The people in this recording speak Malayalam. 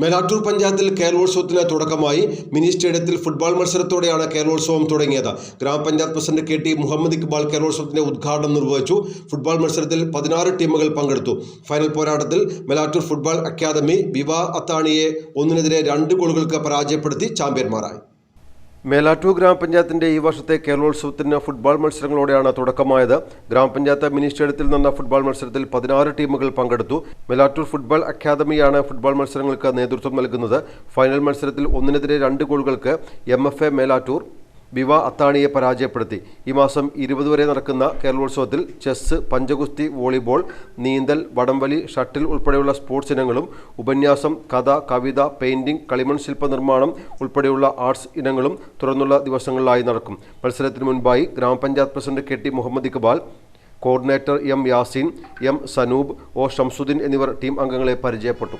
മേലാറ്റൂർ പഞ്ചായത്തിൽ കേരളോത്സവത്തിന് തുടക്കമായി മിനി സ്റ്റേഡിയത്തിൽ ഫുട്ബോൾ മത്സരത്തോടെയാണ് കേരളോത്സവം തുടങ്ങിയത്. Grama panchayat president K T Muhammad Iqbal കേരളോത്സവത്തിന്റെ ഉദ്ഘാടനം നിർവഹിച്ചു. ഫുട്ബോൾ മത്സരത്തിൽ പതിനാറ് ടീമുകൾ പങ്കെടുത്തു. ഫൈനൽ പോരാട്ടത്തിൽ മേലാറ്റൂർ ഫുട്ബോൾ അക്കാദമി വിവാ അത്താണിയെ ഒന്നിനെതിരെ രണ്ട് ഗോളുകൾക്ക് പരാജയപ്പെടുത്തി ചാമ്പ്യന്മാരായി. മേലാറ്റൂർ ഗ്രാമപഞ്ചായത്തിന്റെ ഈ വർഷത്തെ കേരളോത്സവത്തിന് ഫുട്ബോൾ മത്സരങ്ങളോടെയാണ് തുടക്കമായത്. ഗ്രാമപഞ്ചായത്ത് മിനി സ്റ്റേഡിയത്തിൽ നടന്ന ഫുട്ബോൾ മത്സരത്തിൽ പതിനാറ് ടീമുകൾ പങ്കെടുത്തു. മേലാറ്റൂർ ഫുട്ബോൾ അക്കാദമിയാണ് ഫുട്ബോൾ മത്സരങ്ങൾക്ക് നേതൃത്വം നൽകുന്നത്. ഫൈനൽ മത്സരത്തിൽ ഒന്നിനെതിരെ രണ്ട് ഗോളുകൾക്ക് എ മേലാറ്റൂർ വിവ അത്താണിയെ പരാജയപ്പെടുത്തി. ഈ മാസം ഇരുപത് വരെ നടക്കുന്ന കേരളോത്സവത്തിൽ ചെസ് പഞ്ചഗുസ്തി വോളിബോൾ നീന്തൽ വടംവലി ഷട്ടിൽ ഉൾപ്പെടെയുള്ള സ്പോർട്സ് ഇനങ്ങളും ഉപന്യാസം കഥ കവിത പെയിന്റിംഗ് കളിമൺ ശില്പ നിർമ്മാണം ഉൾപ്പെടെയുള്ള ആർട്സ് ഇനങ്ങളും തുറന്നുള്ള ദിവസങ്ങളിലായി നടക്കും. മത്സരത്തിന് മുൻപായി ഗ്രാമപഞ്ചായത്ത് president K T Muhammad Iqbal coordinator M Yaseen M Sanoob O Shamsuddin എന്നിവർ ടീം അംഗങ്ങളെ പരിചയപ്പെട്ടു.